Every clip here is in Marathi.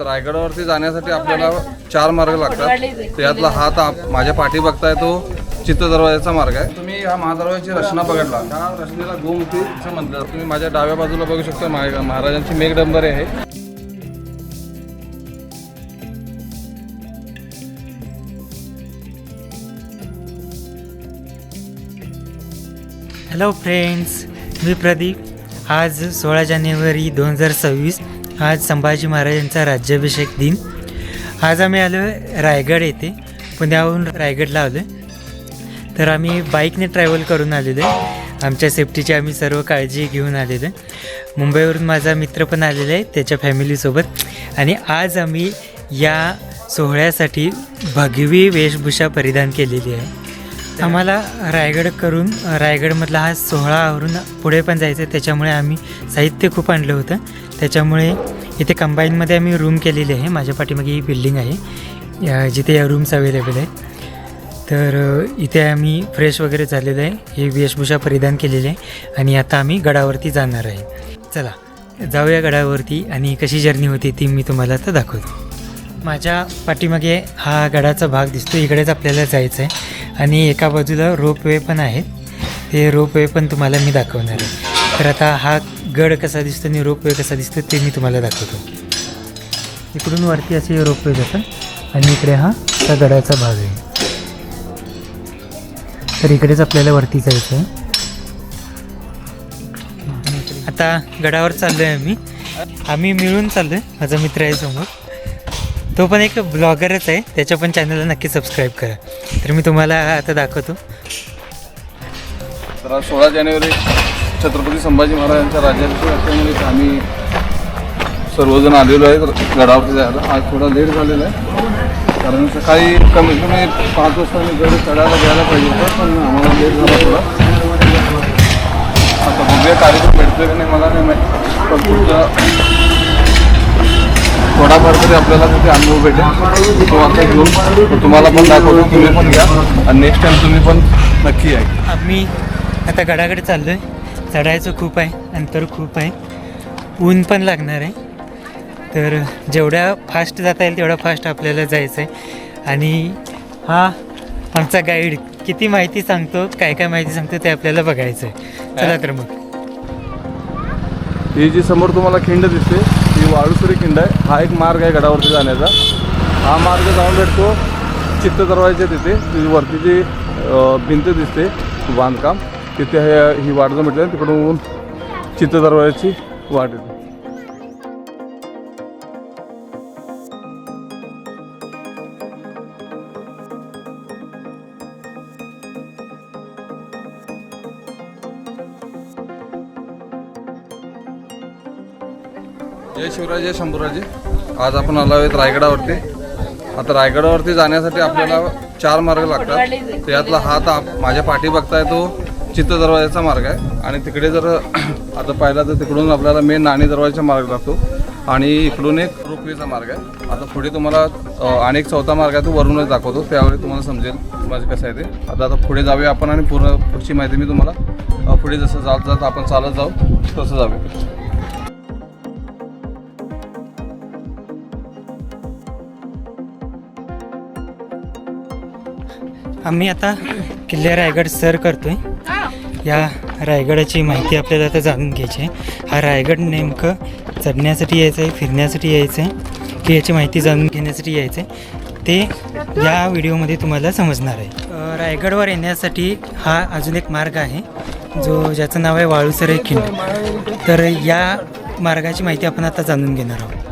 तर रायगडावरती जाण्यासाठी आपल्याला चार मार्ग लागतात. त्यातला हा आता माझ्या पाठी बघताय तो चित्त दरवाजाचा मार्ग आहे. तुम्ही ह्या महादरवाजाची रचना बघितला. ह्या रचनेला गोमुखी असं म्हटलं तुम्ही माझ्या डाव्या बाजूला बघू शकता महाराजांची मेघडंबरी आहे. हॅलो फ्रेंड्स मी प्रदीप. आज सोळा जानेवारी दोन हजार सव्वीस आज संभाजी महाराजांचा राज्याभिषेक दिन. आज आम्ही आलो रायगड येथे. पुण्याहून रायगडला आलो तर आम्ही बाईकने ट्रॅव्हल करून आलेलो आहे आमच्या सेफ्टीची आम्ही सर्व काळजी घेऊन आलेलो आहे मुंबईवरून माझा मित्र पण आलेला आहे त्याच्या फॅमिलीसोबत आणि आज आम्ही या सोहळ्यासाठी भगवी वेशभूषा परिधान केलेली आहे. आम्हाला रायगड करून रायगडमधला हा सोहळा आवरून पुढे पण जायचं आहे त्याच्यामुळे आम्ही साहित्य खूप आणलं होतं. त्याच्यामुळे इथे कंबाईनमध्ये आम्ही रूम केलेली आहे. माझ्या पाठीमागे ही बिल्डिंग आहे. जिथे या रूम्स अवेलेबल आहेत. तर इथे आम्ही फ्रेश वगैरे झालेलं आहे. ही वेशभूषा परिधान केलेली आहे. आणि आता आम्ही गडावरती जाणार आहे. चला जाऊया गडावरती आणि कशी जर्नी होती ती मी तुम्हाला आता दाखवतो. माझ्या पाठीमागे हा गडाचा भाग दिसतो. इकडेच आपल्याला जायचं आहे आणि एका बाजूला रोपवे पण आहे ते रोपवे पण तुम्हाला मी दाखवणार आहे. तर आता हा गड कसा दिसतो आणि रोपवे कसा दिसतो ते मी तुम्हाला दाखवतो. इकडून वरती असे रोपवे जातात आणि इकडे हा त्या गडाचा भाग आहे. तर इकडेच आपल्याला वरती जायचं आहे. आता गडावर चाललो आहे आम्ही. आम्ही मिळून चाललो आहे माझा मित्र आहे समोर. तो पण एक ब्लॉगरच आहे त्याच्या पण चॅनलला नक्की सबस्क्राईब करा. तर मी तुम्हाला आता दाखवतो. सोळा जानेवारी छत्रपती संभाजी महाराजांच्या राज्याभिषेक असल्यामुळे आम्ही सर्वजण आलेलो आहे. गडावरती जायला. आज थोडा लेट झालेला आहे. कारण सकाळी कमीत कमी पाच वाजता मी गड चढायला जायला पाहिजे होतं पण आम्हाला लेट झाला थोडा. आता बघूया कार्यक्रम भेटतोय की नाही मला नाही माहिती. पण पुढचा थोडाफार तरी आपल्याला तिथे अनुभव भेटेल. तो आता घेऊन तुम्हाला पण दाखवतो तुम्ही पण घ्या. आणि नेक्स्ट टाइम तुम्ही पण नक्की या आम्ही आता गडाकडे चाललो आहे चढायचं खूप आहे अंतर खूप आहे. ऊन पण लागणार आहे. तर जेवढ्या फास्ट जाता येईल तेवढ्या फास्ट आपल्याला जायचं आहे आणि हा आमचा गाईड किती माहिती सांगतो काय काय माहिती सांगतो ते आपल्याला बघायचं आहे चला तर मग. ही जी समोर तुम्हाला खिंड दिसते ही वाळूसुरी खिंड आहे. हा एक मार्ग आहे गडावरती जाण्याचा. हा मार्ग जाऊन भेटतो चित्त दरवाजा तिथे. ती वरती जी भिंत दिसते बांधकाम. तिथे हे- ही वाट जर म्हटलं तिकडून चित्र दरवाजाची वाट येते. जय शिवराज जय शंभूराजे. आज आपण आलो आहेत रायगडावरती. आता रायगडावरती जाण्यासाठी आपल्याला चार मार्ग लागतात. त्यातला हा आता आप- माझ्या पाठी बघताय तो चित्त दरवाजाचा मार्ग आहे. आणि तिकडे जर आता पाहिला तर तिकडून आपल्याला मेन नाणी दरवाजाचा मार्ग लागतो. आणि इकडून एक रोपवेचा मार्ग आहे. आता पुढे तुम्हाला आणि एक चौथा मार्ग आहे तो वरूनच दाखवतो. त्यावेळी तुम्हाला समजेल माझे कसं आहे ते. आता आता पुढे जाऊया आपण आणि पूर्ण पुढची माहिती मी तुम्हाला पुढे जसं जात जात आपण चालत जाऊ तसं जाऊया. आम्ही आता किल्ले रायगड सर करतोय. या रायगडाची माहिती आपल्याला आता जाणून घ्यायची आहे. हा रायगड नेमकं चढण्यासाठी यायचं आहे फिरण्यासाठी यायचं आहे की याची माहिती जाणून घेण्यासाठी यायचं आहे ते या व्हिडिओमध्ये तुम्हाला समजणार आहे. रायगडवर येण्यासाठी हा अजून एक मार्ग आहे जो ज्याचं नाव आहे वाळूसरे खिंड तर या मार्गाची माहिती आपण आता जाणून घेणार आहोत.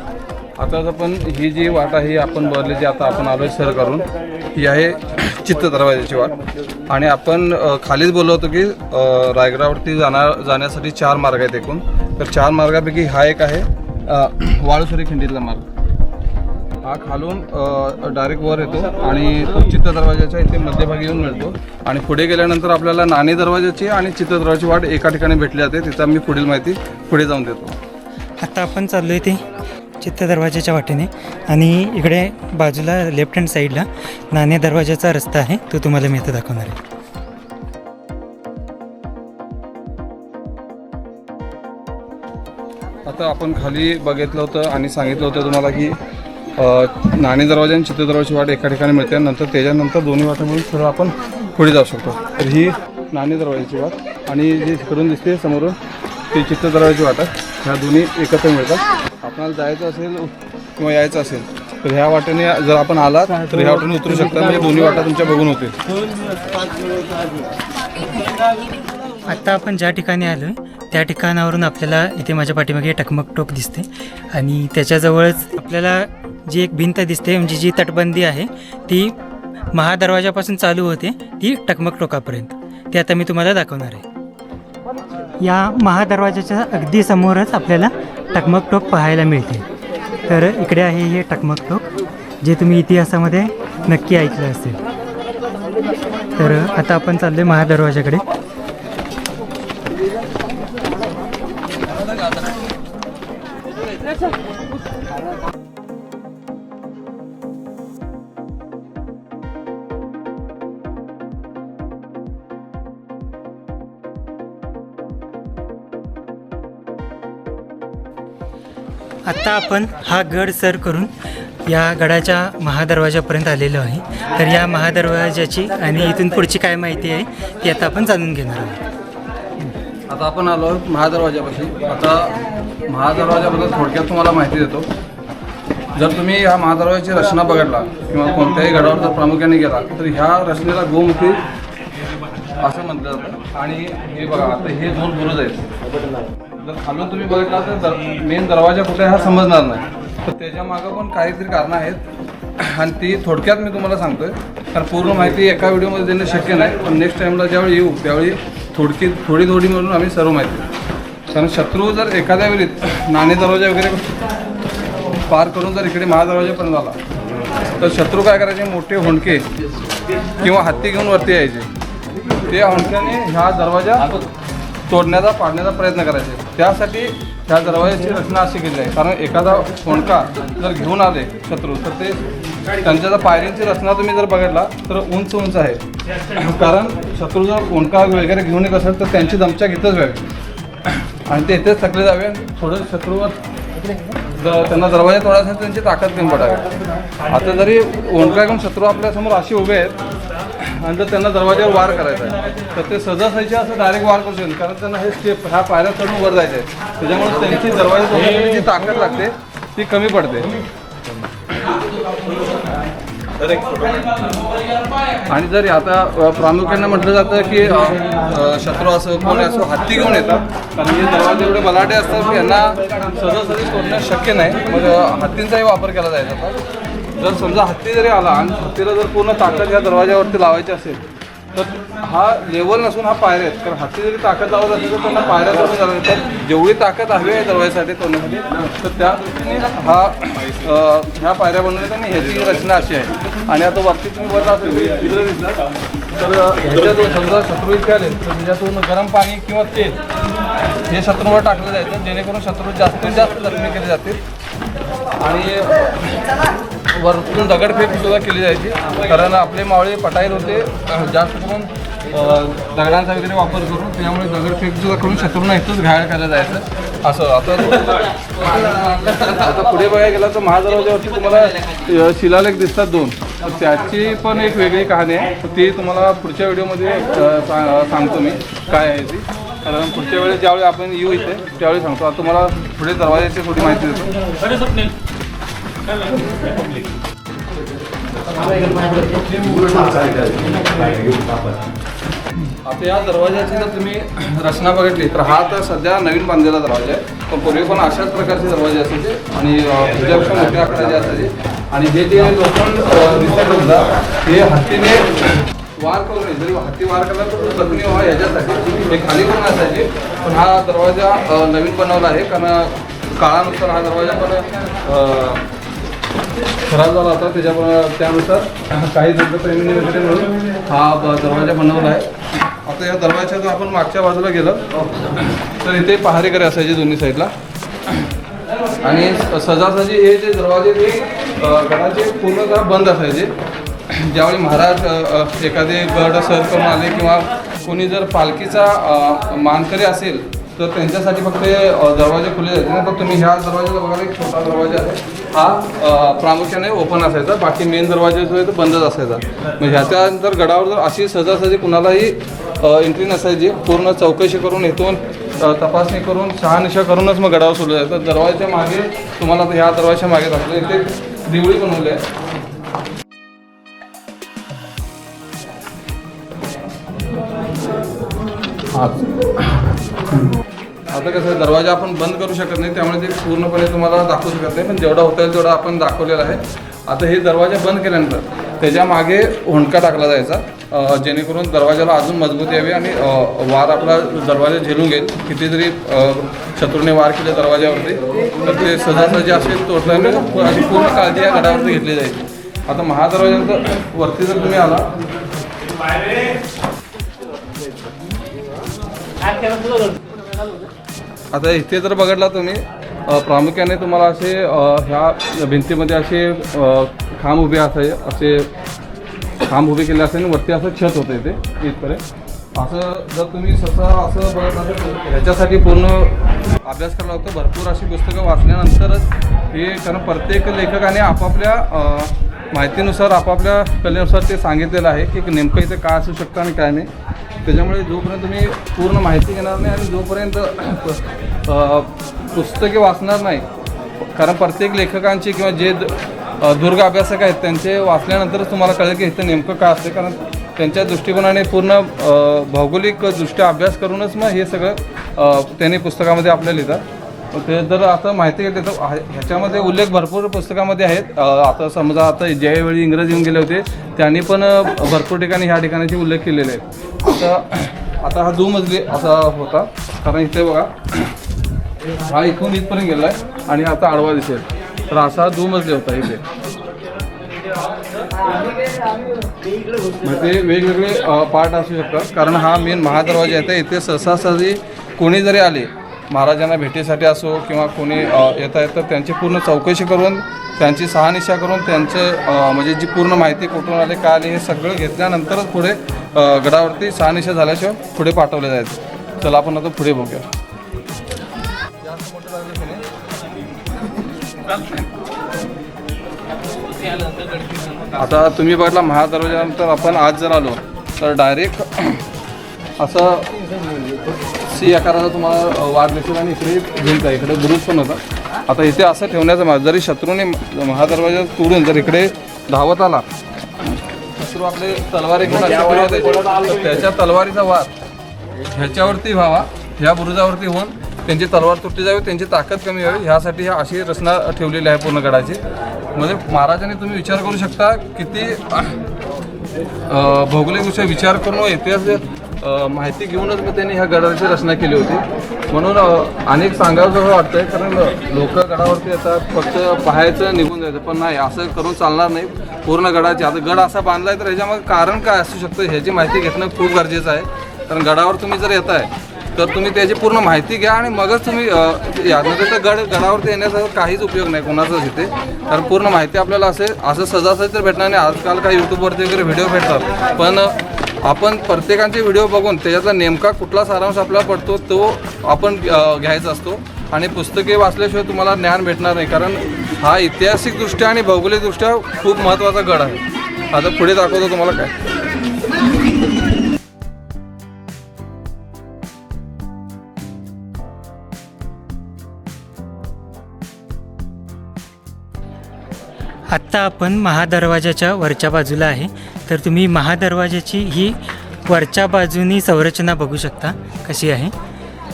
आता आपण ही जी वाट आहे ही आपण भरली जी आता आपण आलोय सर करून ही आहे चित्त दरवाजाची वाट. आणि आपण खालीच बोललो होतो की रायगडावरती जाणार जाण्यासाठी चार मार्ग आहेत एकूण. तर चार मार्गापैकी हा एक आहे वाळसुरी खिंडीतला मार्ग. हा खालून डायरेक्ट वर येतो आणि तो चित्त दरवाजाच्या इथे मध्यभागी येऊन मिळतो. आणि पुढे गेल्यानंतर आपल्याला नाणे दरवाजाची आणि चित्त दरवाजाची वाट एका ठिकाणी भेटली जाते. तिथं मी पुढील माहिती पुढे जाऊन देतो. आता आपण चाललो आहे ते चित्त दरवाजाच्या वाटेने. आणि इकडे बाजूला लेफ्ट हँड साईडला नाणे दरवाजाचा रस्ता आहे. तो तुम्हाला मी आता दाखवणार आहे. आता आपण खाली बघितलं होतं आणि सांगितलं होतं तुम्हाला की नाणे दरवाजा आणि चित्र दरवाजाची वाट एका ठिकाणी मिळते नंतर त्याच्यानंतर दोन्ही वाटांमधून सरळ आपण पुढे जाऊ शकतो. तर ही नाणे दरवाजाची वाट आणि जी करून दिसते समोरून ती चित्र दरवाजाची वाट ह्या दोन्ही एकत्र मिळतात. कोणाला जायचं असेल किंवा यायचं असेल तर ह्या वाटेने जर आपण आलात तर ह्या वाटेने उतरू शकता. म्हणजे दोन्ही वाटा तुमच्या बघून होतील. आत्ता आपण ज्या ठिकाणी आलो त्या ठिकाणावरून आपल्याला इथे माझ्या पाठीमागे टकमक टोक दिसते. आणि त्याच्याजवळच आपल्याला जी एक भिंत दिसते म्हणजे जी तटबंदी आहे ती महादरवाजापासून चालू होते ती टकमक टोकापर्यंत. ते आता मी तुम्हाला दाखवणार आहे. या महादरवाजाच्या अगदी समोरच आपल्याला टकमक टोक पाहायला मिळते. तर इकडे आहे हे टकमक टोक जे तुम्ही इतिहासामध्ये नक्की ऐकलं असेल. तर आता आपण चाललो आहे महादरवाजाकडे. आता आपण हा गड सर करून या गडाच्या महादरवाजापर्यंत आलेलो आहे. तर या महादरवाजाची आणि इथून पुढची काय माहिती आहे ती आता आपण जाणून घेणार आहोत. आता आपण आलो आहोत महादरवाजापाशी. आता महादरवाजाबद्दल थोडक्यात तुम्हाला माहिती देतो. जर तुम्ही ह्या महादरवाजाची रचना बघितला किंवा कोणत्याही गडावर जर प्रामुख्याने गेला तर ह्या रचनेला गोमुखी असं म्हटलं जातं. आणि हे बघा आता हे दोन बुरुज आहेत. जर खालून तुम्ही बघितला तर मेन दरवाजा कुठे हा समजणार नाही. तर त्याच्या मागं पण काहीतरी कारणं आहेत. आणि ती थोडक्यात मी तुम्हाला सांगतोय. कारण पूर्ण माहिती एका व्हिडिओमध्ये देणं शक्य नाही. पण नेक्स्ट टाईमला ज्यावेळी येऊ त्यावेळी थोडकी थोडी थोडी म्हणून आम्ही सर्व माहिती कारण शत्रू जर एखाद्या वेळी नाणे दरवाजा वगैरे पार करून जर इकडे महादरवाजापर्यंत आला तर शत्रू काय करायचे? मोठे होंडके किंवा हत्ती घेऊन वरती यायचे. ते होणक्याने ह्या दरवाजा तोडण्याचा पाडण्याचा प्रयत्न करायचे. त्यासाठी ह्या दरवाजाची रचना अशी केली आहे. कारण एखादा फोंडका जर घेऊन आले शत्रू तर ते त्यांच्या जर पायरींची रचना तुम्ही जर बघितला तर उंच उंच आहे. कारण शत्रू जर फोंडका वगैरे घेऊन येत असेल तर त्यांची दमच्या घेतच व्हावी आणि ते इथेच थकले जावे. थोडं शत्रूवर जर त्यांना दरवाजा तोडायचा त्यांची ताकद कमी पडावी. आता जरी ओंडका घेऊन शत्रू आपल्यासमोर अशी उभे आहेत आणि जर त्यांना दरवाजावर वार करायचा आहे तर ते सहजासहजी असं डायरेक्ट वार करू शकतात कारण त्यांना हे स्टेप ह्या पायऱ्या चढून वर जायचे आहे. त्याच्यामुळे त्यांची दरवाजा जी ताकद लागते ती कमी पडते. आणि जर आता प्रामुख्यानं प्रामुख्याने म्हटलं जातं की शत्रू असो कोण असो हत्ती घेऊन येतात. कारण हे दरवाजे एवढे बलाटे असतात की यांना सहजासहजी सोडणं शक्य नाही. मग हत्तींचाही वापर केला जायचा. जर समजा हत्ती जरी आला आणि हत्तीला जर पूर्ण ताकद या दरवाज्यावरती लावायची असेल तर हा लेवल नसून हा पायऱ्या आहेत. कारण हत्ती जरी ताकद लावत असेल तर त्यांना पायऱ्या चढून जाणार तर जेवढी ताकद हवी आहे दरवाजासाठी तोंडासाठी तर त्या हा ह्या पायऱ्या बनवल्या आणि ह्याची रचना अशी आहे. आणि आता वरती तुम्ही बघा असेल तर ह्याच्यातून समजा शत्रू इथे आले तर म्हणजे ह्याच्यातून गरम पाणी किंवा तेल हे शत्रूवर टाकलं जायचं जेणेकरून शत्रू जास्तीत जास्त जखमी केले जातील. आणि वरतून दगडफेक सुद्धा केली जायची. कारण आपले मावळे पटाईल होते जास्त करून दगडांचा वगैरे वापर करून त्यामुळे दगडफेक सुद्धा करून शत्रूंना इथंच घायल करायला जायचं. असं आता आता पुढे बघायला गेला तर महादरवाजावरती तुम्हाला शिलालेख दिसतात दोन. तर त्याची पण एक वेगळी कहाणी आहे. ती तुम्हाला पुढच्या व्हिडिओमध्ये सांगतो मी काय आहे ती. कारण पुढच्या वेळेस ज्यावेळी आपण येऊ इथे त्यावेळी सांगतो. आता तुम्हाला पुढे दरवाजाची थोडी माहिती देतो. आता या दरवाजाची जर तुम्ही रचना बघितली तर हा तर सध्या नवीन बांधलेला दरवाजा आहे. पण पूर्वी पण अशाच प्रकारचे दरवाजे असायचे आणि अं, मोठ्या आकाराचे असायचे. आणि हे जे लोखंड अं, दिसत होता हे हत्तीने वार करू नये जरी हत्ती वार केला तर जखमी व्हा याच्यासाठी हे खाली करून असायचे. पण हा दरवाजा नवीन बनवला आहे. कारण काळानुसार हा दरवाजा पण खराब झाला होता त्याच्यामुळे त्यानुसार काही प्रेमीने वगैरे मिळून हा दरवाजा बनवला आहे. आता या दरवाजाच्या जर आपण मागच्या बाजूला गेलो. तर इथे पहारेकरी असायचे दोन्ही साईडला. आणि स- हे जे दरवाजे ते अ, गडाचे पूर्णतः बंद असायचे. ज्यावेळी महाराज एखादे गड सर करून आले किंवा कोणी जर पालखीचा मानकरी असेल तर त्यांच्यासाठी फक्त हे, दरवाजे खुले जायचे ना तर तुम्ही ह्या दरवाजाचा बघा एक छोटा दरवाजा आहे. हा प्रामुख्याने ओपन असायचा. बाकी मेन दरवाजा जो आहे तो बंदच असायचा. म्हणजे ह्याच्यानंतर गडावर जर अशी सहजासहजी कुणालाही एंट्री नसायची. पूर्ण चौकशी करून इथून तपासणी करून शहानिशा करूनच मग गडावर सोडलं जायचं. दरवाजाच्या मागे तुम्हाला ह्या दरवाजाच्या मागे दाखवलं इथे दिवळी बनवली आहे. आपलं कसं आहे, दरवाजा आपण बंद करू शकत नाही त्यामुळे ते पूर्णपणे तुम्हाला दाखवू शकत नाही. पण जेवढा होता येईल तेवढा आपण दाखवलेला आहे. आता हे दरवाजा बंद केल्यानंतर त्याच्यामागे होंडका टाकला जायचा जेणेकरून दरवाजाला अजून मजबूती यावी आणि वार आपला दरवाजा झेलून घेईल. कितीतरी शत्रूने वार केले दरवाजावरती तर ते सहजासहजी असे तोडता अशी पूर्ण काळजी या गडावरती घेतली जाईल. आता महादरवाजानंतर वरती जर तुम्ही आला आता इथे जर बघितला तुम्ही प्रामुख्याने तुम्हाला असे ह्या भिंतीमध्ये असे खांब उभे असाय असे खांब उभे केले असेल आणि वरती असं छत होतं इथे इथपर्यंत. असं जर तुम्ही ससा असं बघत असेल तर ह्याच्यासाठी पूर्ण अभ्यास करावा लागतो. भरपूर अशी पुस्तकं वाचल्यानंतरच हे कारण प्रत्येक लेखकाने आपापल्या माहितीनुसार आपापल्या कलेनुसार ते सांगितलेलं आहे की नेमकं इथे काय असू शकतं आणि काय नाही. त्याच्यामुळे जोपर्यंत तुम्ही पूर्ण माहिती घेणार नाही आणि जोपर्यंत पुस्तके वाचणार नाही कारण प्रत्येक लेखकांची किंवा जे द- दुर्ग अभ्यासक आहेत त्यांचे वाचल्यानंतरच तुम्हाला कळेल की इथं नेमकं काय असते कारण त्यांच्या दृष्टिकोनाने पूर्ण भौगोलिकदृष्ट्या अभ्यास करूनच मग हे सगळं त्यांनी पुस्तकामध्ये आपल्याला लिहितात. ते जर आता माहिती घेतली तर ह्याच्यामध्ये उल्लेख भरपूर पुस्तकामध्ये आहेत. आता समजा आता ज्यावेळी इंग्रज येऊन गेले होते त्यांनी पण भरपूर ठिकाणी ह्या ठिकाणाचे उल्लेख केलेले आहेत. आता आता हा दुमजली असा होता कारण इथे बघा हा इथून इथपर्यंत गेला आहे आणि आता आडवा दिसेल. तर असा दुमजली होता इथे. मग ते वेगवेगळे पार्ट असू शकतात कारण हा मेन महादरवाजा आहे. तर इथे सहसासहजी कोणी जरी आले महाराजांना भेटीसाठी असो किंवा कोणी येता येत आहेत तर त्यांची पूर्ण चौकशी करून त्यांची सहानिशा करून त्यांचे म्हणजे जी पूर्ण माहिती कुठून आले काय आले हे सगळं घेतल्यानंतरच पुढे गडावरती सहानिशा झाल्याशिवाय पुढे पाठवले जायचं. चला आपण आता पुढे बघूया. आता तुम्ही बघितला महादरवाजानंतर आपण आज जर आलो तर डायरेक्ट असं सी आकाराचा तुम्हाला वाद दिसेल आणि इकडे भिंत आहे. इकडे बुरुज पण होता. आता इथे असं ठेवण्याचं जरी शत्रूने महादरवाजा तोडून जर इकडे धावत आला शत्रू आपले तलवारी घेऊन त्याच्या तलवारीचा वाद ह्याच्यावरती व्हावा ह्या बुरुजावरती होऊन त्यांची तलवार तुटली जावी त्यांची ताकद कमी व्हावी ह्यासाठी ह्या अशी रचना ठेवलेली आहे पूर्ण गडाची. म्हणजे महाराजांनी तुम्ही विचार करू शकता किती भौगोलिक विषय विचार करून इतिहास माहिती घेऊनच मग त्यांनी ह्या गडाची रचना केली होती. म्हणून अनेक सांगावं वाटतंय कारण लोक गडावरती येतात फक्त पाहायचं निघून जायचं पण नाही असं करून चालणार नाही. पूर्ण गडाची आता गड असा बांधलाय तर ह्याच्यामागे कारण काय असू शकतं ह्याची माहिती घेणं खूप गरजेचं आहे. कारण गडावर तुम्ही जर येत आहे तर तुम्ही त्याची पूर्ण माहिती घ्या आणि मगच तुम्ही यामध्ये तर गड गडावरती येण्याचा काहीच उपयोग नाही कोणाचाच इथे. कारण पूर्ण माहिती आपल्याला असे असं सहजासहजी तर भेटणार नाही. आजकाल काही यूट्यूबवरती वगैरे व्हिडिओ भेटतात. पण आपण प्रत्येकांचे व्हिडिओ बघून त्याच्यातला नेमका कुठला सारांश आपल्याला पडतो तो आपण घ्यायचा असतो. आणि पुस्तके वाचल्याशिवाय तुम्हाला ज्ञान भेटणार नाही कारण हा ऐतिहासिकदृष्ट्या आणि भौगोलिकदृष्ट्या खूप महत्त्वाचा गड आहे. आता पुढे दाखवतो तुम्हाला काय. आत्ता आपण महादरवाजाच्या वरच्या बाजूला आहे. तर तुम्ही महादरवाजाची ही वरच्या बाजूनी संरचना बघू शकता कशी आहे.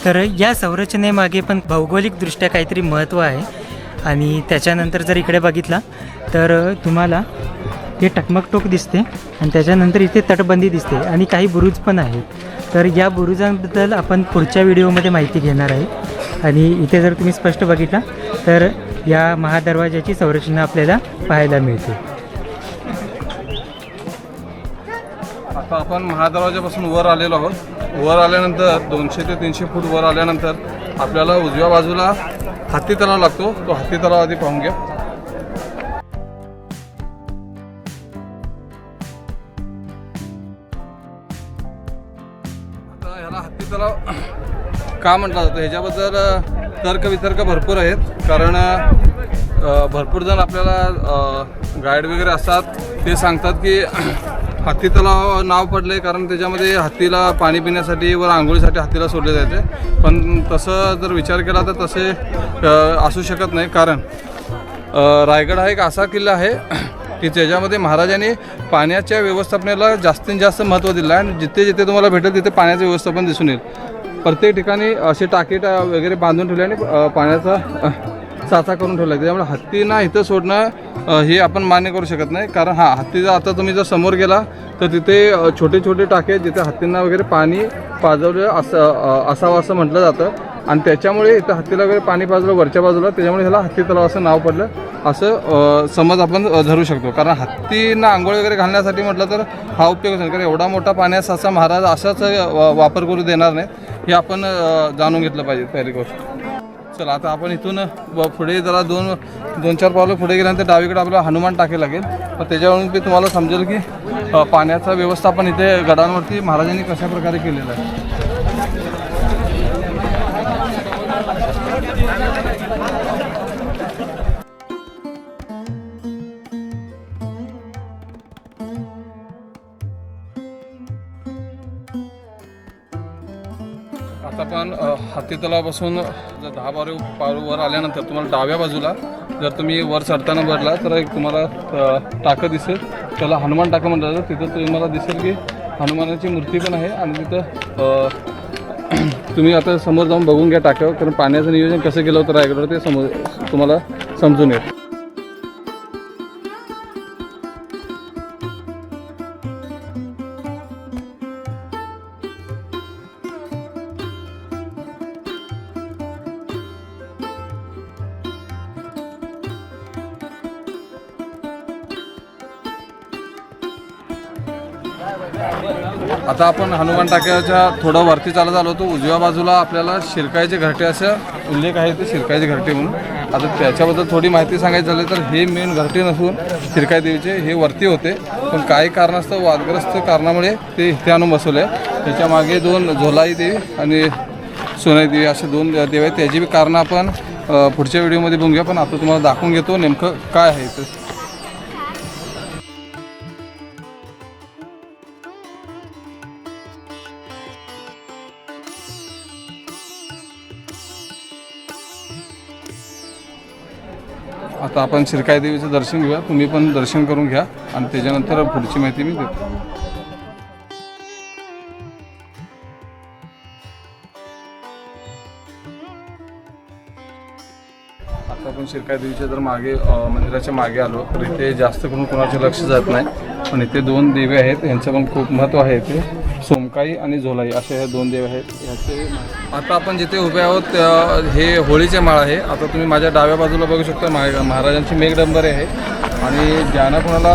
तर या संरचनेमागे पण भौगोलिकदृष्ट्या काहीतरी महत्त्व आहे. आणि त्याच्यानंतर जर इकडे बघितला तर तुम्हाला हे टकमकटोक दिसते आणि त्याच्यानंतर इथे तटबंदी दिसते आणि काही बुरुज पण आहेत. तर या बुरुजांबद्दल आपण पुढच्या व्हिडिओमध्ये माहिती घेणार आहे. आणि इथे जर तुम्ही स्पष्ट बघितला तर या महादरवाजाची संरचना आपल्याला पाहायला मिळते. आता आपण महादरवाजापासून वर आलेलो आहोत. वर आल्यानंतर दोनशे ते तीनशे फूट वर आल्यानंतर आपल्याला उजव्या बाजूला हत्ती तलाव लागतो. तो हत्ती तलाव आधी पाहून घ्या. आता ह्याला हत्ती तलाव का म्हटलं जातं? ह्याच्याबद्दल तर्क वितर्क भरपूर आहेत. कारण भरपूर जण आपल्याला गाईड वगैरे असतात. ते सांगतात की हत्ती तलाव नाव पडले कारण त्याच्यामध्ये हत्तीला पाणी पिण्यासाठी व आंघोळीसाठी हत्तीला सोडले जायचे. पण तसं जर विचार केला तर तसे असू शकत नाही. कारण रायगड हा एक असा किल्ला आहे की त्याच्यामध्ये महाराजांनी पाण्याच्या व्यवस्थापनेला जास्तीत जास्त महत्त्व दिलं आहे. आणि जिथे जिथे तुम्हाला भेटेल तिथे पाण्याचं व्यवस्थापन दिसून येईल. प्रत्येक ठिकाणी असे टाके वगैरे बांधून ठेवले आणि पाण्याचा साचा करून ठेवला. आहे त्याच्यामुळे हत्तींना इथं सोडणं हे आपण मान्य करू शकत नाही. कारण हा हत्तीचा आता तुम्ही जर समोर गेला तर तिथे छोटे छोटे टाके जिथे हत्तींना वगैरे पाणी पाजवलं असं असावं असं म्हटलं जातं. आणि त्याच्यामुळे इथं हत्तीला वगैरे पाणी पाजलं वरच्या बाजूला त्याच्यामुळे ह्याला हत्ती तलाव असं नाव पडलं. असं समज आपण धरू शकतो. कारण हत्तींना आंघोळ वगैरे घालण्यासाठी म्हटलं तर हा उपयोग असेल कारण एवढा मोठा पाण्याचा असा महाराज असाच वापर करू देणार नाही हे आपण जाणून घेतलं पाहिजे पहिली गोष्ट. चला आता आपण इथून पुढे जरा दोन दोन चार पावलं पुढे गेल्यानंतर डावीकडे आपल्याला हनुमान टाके लागेल. तर त्याच्यावरून मी तुम्हाला समजेल की पाण्याचं व्यवस्थापन इथे गडांवरती महाराजांनी कशा प्रकारे केलेलं आहे. हत्ती तलावापासून जर दहा बारा पार वर आल्यानंतर तुम्हाला डाव्या बाजूला जर तुम्ही वर चढताना भरला तर एक तुम्हाला टाकं दिसेल. त्याला हनुमान टाकं म्हणलं जातं तिथं तुम्हाला दिसेल की हनुमानाची मूर्ती पण आहे आणि तिथं तुम्ही आता समोर जाऊन बघून घ्या टाक्यावर कारण पाण्याचं नियोजन कसं केलं होतं रायगडवर ते समोर तुम्हाला समजून येईल. आता आपण हनुमान टाक्याच्या थोडं वरती चालत आलो होतो. उजव्या बाजूला आपल्याला शिरकायचे घरटे असं उल्लेख आहे ते शिरकायचे घरटे म्हणून. आता त्याच्याबद्दल थोडी माहिती सांगायची झाली तर हे मेन घरटे नसून शिरकाय देवीचे हे वरती होते. पण काही कारणास्तव वादग्रस्त कारणामुळे ते इथे आणून बसवले. त्याच्यामागे दोन झोलाई देवी आणि सोनाई देवी असे दोन देव आहेत. त्याची बी कारणं आपण पुढच्या व्हिडिओमध्ये बघूया पण आता तुम्हाला दाखवून घेतो नेमकं काय आहे ते. आता आपण शिरकाई देवीचं दर्शन घेऊया. तुम्ही पण दर्शन करून घ्या आणि त्याच्यानंतर पुढची माहिती मी देतो. आता आपण शिरकाई देवीच्या जर मागे मंदिराच्या मागे आलो तर इथे जास्त करून कोणाचे लक्ष जात नाही. पण इथे दोन देवे आहेत यांचं पण खूप महत्त्व आहे इथे. सोमकाई आणि झोलाई असे हे दोन देव आहेत. ह्याचे आता आपण जिथे उभे आहोत हे होळीचे माळ आहे. आता तुम्ही माझ्या डाव्या बाजूला बघू शकता मा- महाराजांची मेघडंबरे आहे. आणि ज्यांना कोणाला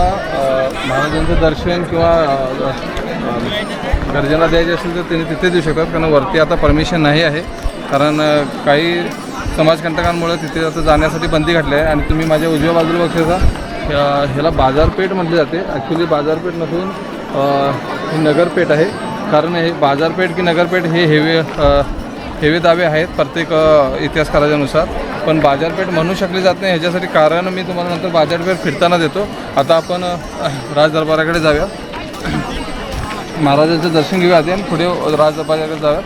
महाराजांचं दर्शन किंवा गर्जना द्यायची असेल तर त्यांनी तिथे देऊ शकतात. कारण वरती आता परमिशन नाही आहे. कारण काही समाजकंटकांमुळे तिथे आता जाण्यासाठी बंदी घातली आहे. आणि तुम्ही माझ्या उजव्या बाजूला बघता ह्याला बाजारपेठ म्हटली जाते. ॲक्च्युली बाजारपेठ नसून ही नगरपेठ आहे. कारण हे बाजारपेठ की नगरपेठ हे हेवे हेवे दावे आहेत प्रत्येक इतिहासकाराच्यानुसार पण बाजारपेठ म्हणू शकली जात नाही ह्याच्यासाठी कारण मी तुम्हाला नंतर बाजारपेठ फिरताना देतो. आता आपण राजदरबाराकडे जाऊया. महाराजांचं दर्शन घेऊया आधी आणि पुढे राज दरबाराकडे जाऊया.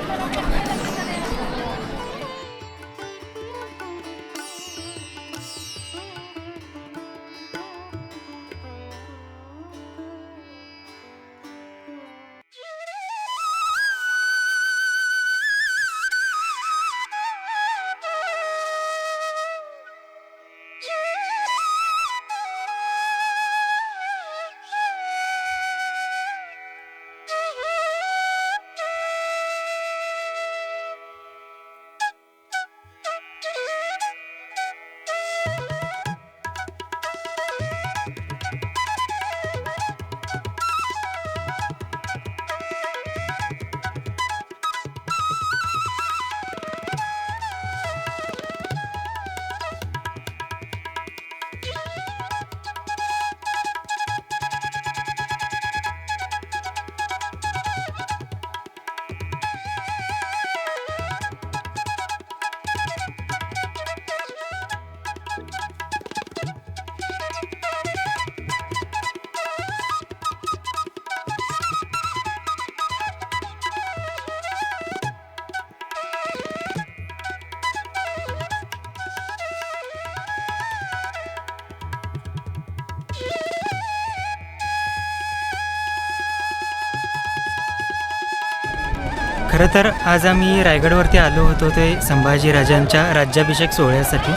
खरं तर आज आम्ही रायगडवरती आलो होतो ते संभाजीराजांच्या राज्याभिषेक सोहळ्यासाठी.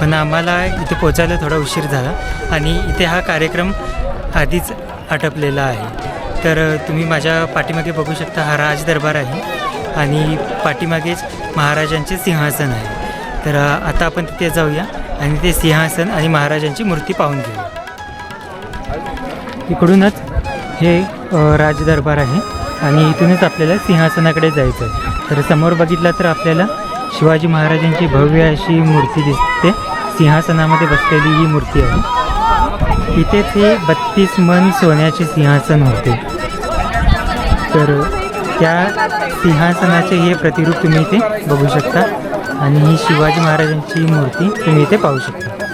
पण आम्हाला इथे पोचायला थोडा उशीर झाला आणि इथे हा कार्यक्रम आधीच आटपलेला आहे. तर तुम्ही माझ्या पाठीमागे बघू शकता हा राज दरबार आहे आणि पाठीमागेच महाराजांचे सिंहासन आहे. तर आता आपण तिथे जाऊया आणि ते सिंहासन आणि महाराजांची मूर्ती पाहून घेऊ. इकडूनच हे राजदरबार आहे. आणि इथूनच आपल्याला सिंहासनाकडे जायचं आहे तर समोर बघितला तर आपल्याला शिवाजी महाराजांची भव्य अशी मूर्ती दिसते. सिंहासनामध्ये बसलेली ही मूर्ती आहे. इथे ते बत्तीस मन सोन्याचे सिंहासन होते. तर त्या सिंहासनाचे हे प्रतिरूप तुम्ही इथे बघू शकता. आणि ही शिवाजी महाराजांची मूर्ती तुम्ही इथे पाहू शकता.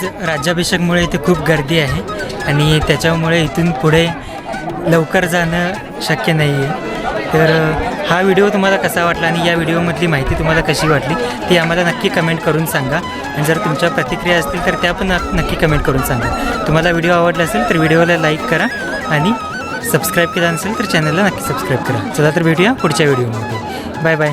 आज राज्याभिषेकमुळे इथे खूप गर्दी आहे आणि त्याच्यामुळे इथून पुढे लवकर जाणं शक्य नाही आहे तर हा व्हिडिओ तुम्हाला कसा वाटला आणि या व्हिडिओमधली माहिती तुम्हाला कशी वाटली ती आम्हाला नक्की कमेंट करून सांगा. आणि जर तुमच्या प्रतिक्रिया असतील तर त्या पण नक्की कमेंट करून सांगा. तुम्हाला व्हिडिओ आवडला असेल तर व्हिडिओला लाईक करा आणि सबस्क्राईब केला नसेल तर चॅनलला नक्की सबस्क्राईब करा. चला तर भेटूया पुढच्या व्हिडिओमध्ये. Bye bye.